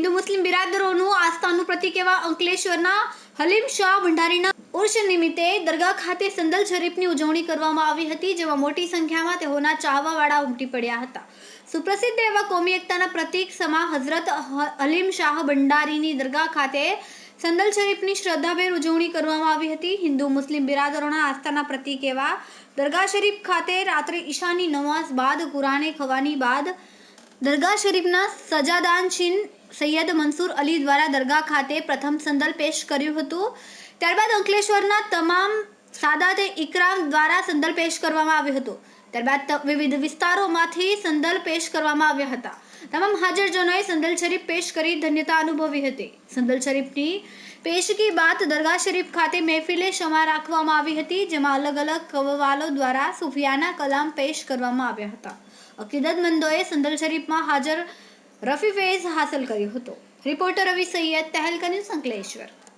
મુસ્લિમ બિરાદરોનું આસ્થાનું પ્રતિક એવા અંકલેશ્વરના હલીમ શાહ ભંડારીના ઉર્ષ નિમિત્તે દરગાહ ખાતે સંદલ શરીફની ઉજવણી કરવામાં આવી હતી, જેમાં મોટી સંખ્યામાં તેઓના ચાહવાવાળા ઉમટી પડ્યા હતા. સુપ્રસિદ્ધ એવા કોમી એકતાના પ્રતિક સમા હઝરત હલીમ શાહ ભંડારીની દરગાહ ખાતે સંદલ શરીફની શ્રદ્ધાભેર ઉજવણી કરવામાં આવી હતી. હિન્દુ મુસ્લિમ બિરાદરોના આસ્થાના પ્રતિક એવા દરગાહ શરીફ ખાતે રાત્રે ઈશાની નમાઝ બાદ, કુરાને ખવાની બાદ દરગાહ શરીફના સજાદાન છીન સૈયદ મનસુર અલી દ્વારા દરગાહ ખાતે પ્રથમ સંદલ પેશ કર્યું હતું. ત્યારબાદ અંકલેશ્વરના તમામ સાદાતે ઇકરામ દ્વારા સંદલ પેશ કરવામાં આવ્યું હતું. ત્યારબાદ વિવિધ વિસ્તારોમાંથી સંદલ પેશ કરવામાં આવ્યા હતા. તમામ હાજરજનોએ સંદલ શરીફ પેશ કરી ધન્યતા અનુભવી હતી. સંદલ શરીફની પેશકી બાદ દરગાહ શરીફ ખાતે મહેફિલે ક્ષમા રાખવામાં આવી હતી, જેમાં અલગ અલગ કવવાલો દ્વારા સુફિયાના કલામ પેશ કરવામાં આવ્યા હતા. અકીદતમંદોએ સંદલ શરીફમાં હાજર રફી ફેઝ હાંસલ કર્યો હતો. Reporter Ravi Sayed Tehelka news Ankleshwar